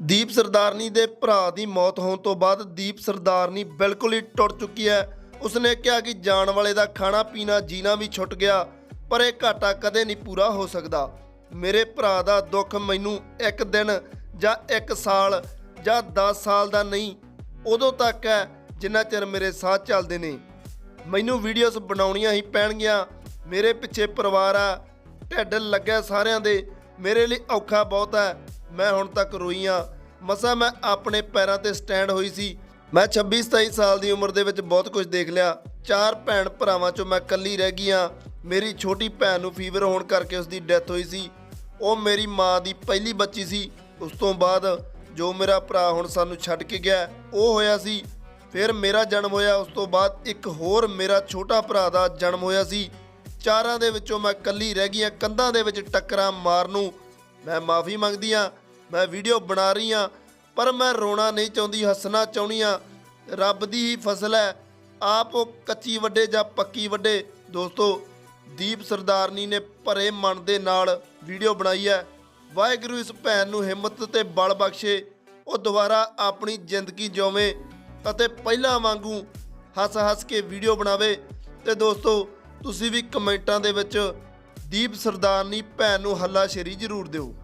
ਦੀਪ ਸਰਦਾਰਨੀ ਦੇ ਭਰਾ ਦੀ ਮੌਤ ਹੋਣ ਤੋਂ ਬਾਅਦ ਦੀਪ ਸਰਦਾਰਨੀ ਬਿਲਕੁਲ ਹੀ ਟੁੱਟ ਚੁੱਕੀ ਹੈ। ਉਸਨੇ ਕਿਹਾ ਕਿ ਜਾਣ ਵਾਲੇ ਦਾ ਖਾਣਾ ਪੀਣਾ ਜੀਣਾ ਵੀ ਛੁੱਟ ਗਿਆ, ਪਰ ਇਹ ਘਾਟਾ ਕਦੇ ਨਹੀਂ ਪੂਰਾ ਹੋ ਸਕਦਾ। ਮੇਰੇ ਭਰਾ ਦਾ ਦੁੱਖ ਮੈਨੂੰ ਇੱਕ ਦਿਨ ਜਾਂ ਇੱਕ ਸਾਲ ਜਾਂ 10 ਸਾਲ ਦਾ ਨਹੀਂ, ਉਦੋਂ ਤੱਕ ਹੈ ਜਿੰਨਾ ਚਿਰ ਮੇਰੇ ਸਾਹ ਚੱਲਦੇ ਨੇ। ਮੈਨੂੰ ਵੀਡੀਓਜ਼ ਬਣਾਉਣੀਆਂ ਹੀ ਪੈਣਗੀਆਂ। ਮੇਰੇ ਪਿੱਛੇ ਪਰਿਵਾਰ ਆ, ਢਿੱਡ ਲੱਗਿਆ ਸਾਰਿਆਂ ਦੇ। ਮੇਰੇ ਲਈ ਔਖਾ ਬਹੁਤ ਹੈ। ਮੈਂ ਹੁਣ ਤੱਕ ਰੋਈ ਹਾਂ ਮਸਾ ਮੈਂ ਆਪਣੇ ਪੈਰਾਂ ਤੇ ਸਟੈਂਡ ਹੋਈ ਸੀ। ਮੈਂ 26 27 ਸਾਲ ਦੀ ਉਮਰ ਦੇ ਵਿੱਚ ਬਹੁਤ ਕੁਝ ਦੇਖ ਲਿਆ। ਚਾਰ ਭੈਣ ਭਰਾਵਾਂ ਚੋਂ ਮੈਂ ਇਕੱਲੀ ਰਹਿ ਗਈ ਹਾਂ ਮੇਰੀ ਛੋਟੀ ਭੈਣ ਨੂੰ ਫੀਵਰ ਹੋਣ ਕਰਕੇ ਉਸ ਦੀ ਡੈਥ ਹੋਈ ਸੀ। ਉਹ ਮੇਰੀ ਮਾਂ ਦੀ ਪਹਿਲੀ ਬੱਚੀ ਸੀ। ਉਸ ਤੋਂ ਬਾਅਦ ਜੋ ਮੇਰਾ ਭਰਾ ਹੁਣ ਸਾਨੂੰ ਛੱਡ ਕੇ ਗਿਆ, ਉਹ ਹੋਇਆ ਸੀ। ਫਿਰ ਮੇਰਾ ਜਨਮ ਹੋਇਆ, ਉਸ ਤੋਂ ਬਾਅਦ ਇੱਕ ਹੋਰ ਮੇਰਾ ਛੋਟਾ ਭਰਾ ਦਾ ਜਨਮ ਹੋਇਆ ਸੀ। ਚਾਰਾਂ ਦੇ ਵਿੱਚੋਂ ਮੈਂ ਇਕੱਲੀ ਰਹਿ ਗਈ ਹਾਂ ਕੰਧਾਂ ਦੇ ਵਿੱਚ ਟੱਕਰਾਂ ਮਾਰ ਨੂੰ ਮੈਂ ਮਾਫੀ ਮੰਗਦੀ ਹਾਂ ਮੈਂ ਵੀਡੀਓ ਬਣਾ ਰਹੀ ਹਾਂ, ਪਰ ਮੈਂ ਰੋਣਾ ਨਹੀਂ ਚਾਹੁੰਦੀ, ਹੱਸਣਾ ਚਾਹੁੰਦੀ ਹਾਂ। ਰੱਬ ਦੀ ਹੀ ਫਸਲ ਹੈ। ਆਪ ਉਹ ਕੱਚੀ ਵੱਡੇ ਜਾਂ ਪੱਕੀ ਵੱਡੇ। ਦੋਸਤੋ, ਦੀਪ ਸਰਦਾਰਨੀ ਨੇ ਭਰੇ ਮਨ ਦੇ ਨਾਲ ਵੀਡੀਓ ਬਣਾਈ ਹੈ। ਵਾਹਿਗੁਰੂ ਇਸ ਭੈਣ ਨੂੰ ਹਿੰਮਤ ਤੇ ਬਲ ਬਖਸ਼ੇ। ਉਹ ਦੁਬਾਰਾ ਆਪਣੀ ਜ਼ਿੰਦਗੀ ਜਿਉਵੇ ਅਤੇ ਪਹਿਲਾਂ ਵਾਂਗੂ ਹੱਸ-ਹੱਸ ਕੇ ਵੀਡੀਓ ਬਣਾਵੇ। ਤੇ ਦੋਸਤੋ, ਤੁਸੀਂ ਵੀ ਕਮੈਂਟਾਂ ਦੇ ਵਿੱਚ ਦੀਪ ਸਰਦਾਰਨੀ ਭੈਣ ਨੂੰ ਹੱਲਾਸ਼ੇਰੀ ਜ਼ਰੂਰ ਦਿਓ।